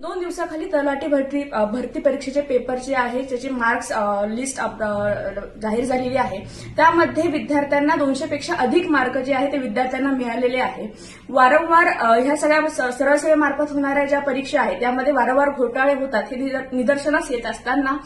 दोन दिवसाखाली तलाठी भरती भरती परीक्षेचे पेपर जे आहे त्याची मार्क्स लिस्ट अप- जाहीर झालेली आहे. त्यामध्ये विद्यार्थ्यांना दोनशे पेक्षा अधिक मार्क जे आहे ते विद्यार्थ्यांना मिळालेले आहे. वारंवार ह्या सगळ्या स- सरळ मार्फत होणाऱ्या ज्या परीक्षा आहेत त्यामध्ये वारंवार घोटाळे होतात हे निदर्शनास येत असताना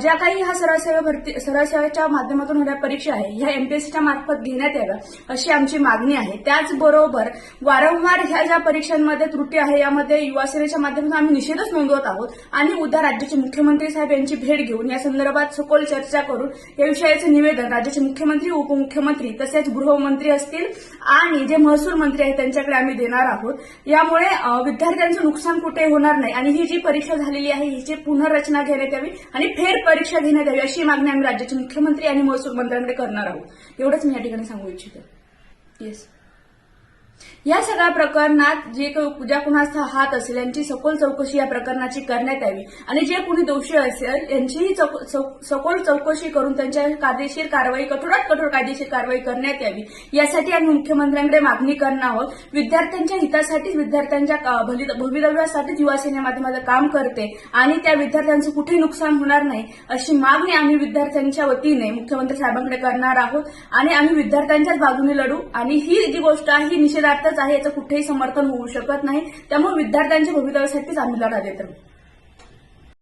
ज्या काही ह्या सरळ सेवा भरती सरळसेवेच्या माध्यमातून होणाऱ्या परीक्षा आहे ह्या एमपीएससीच्या मार्फत घेण्यात याव्या अशी आमची मागणी आहे. त्याचबरोबर वारंवार ह्या ज्या परीक्षांमध्ये त्रुटी आहे यामध्ये युवासेनेच्या माध्यमातून आम्ही निषेधच नोंदवत आहोत. आणि उद्या राज्याचे मुख्यमंत्री साहेब यांची भेट घेऊन या संदर्भात सखोल चर्चा करून या विषयाचं निवेदन राज्याचे मुख्यमंत्री उपमुख्यमंत्री तसेच गृहमंत्री असतील आणि जे महसूल मंत्री आहेत त्यांच्याकडे आम्ही देणार आहोत. यामुळे विद्यार्थ्यांचं नुकसान कुठे होणार नाही आणि ही जी परीक्षा झालेली आहे हिची पुनर्रचना घेण्यात यावी आणि फेर परीक्षा घेण्यात यावी अशी मागणी आम्ही राज्याचे मुख्यमंत्री आणि महसूल मंत्र्यांकडे करणार आहोत. एवढंच मी या ठिकाणी सांगू इच्छितो. येस या सगळ्या प्रकरणात जे काही ज्या कुणाचा हात असेल यांची सखोल चौकशी या प्रकरणाची करण्यात यावी. आणि जे कुणी दोषी असेल यांचीही चौक- सखोल चौकशी करून त्यांच्या कायदेशीर कारवाई कठोरात कठोर कायदेशीर कारवाई करण्यात यावी. यासाठी आम्ही मुख्यमंत्र्यांकडे मागणी करणार आहोत. विद्यार्थ्यांच्या हितासाठीच विद्यार्थ्यांच्या का- भली- भवितव्यासाठीच युवासेने सेनेमध्ये माझं काम करते आणि त्या विद्यार्थ्यांचं कुठेही नुकसान होणार नाही अशी मागणी आम्ही विद्यार्थ्यांच्या वतीने मुख्यमंत्री साहेबांकडे करणार आहोत. आणि आम्ही विद्यार्थ्यांच्याच बाजूने लढू. आणि ही जी गोष्ट आहे ही निषेधार्थ आहे याचं कुठेही समर्थन होऊ शकत नाही. त्यामुळे विद्यार्थ्यांच्या भवितव्यासाठीच आम्ही लढा देत राहू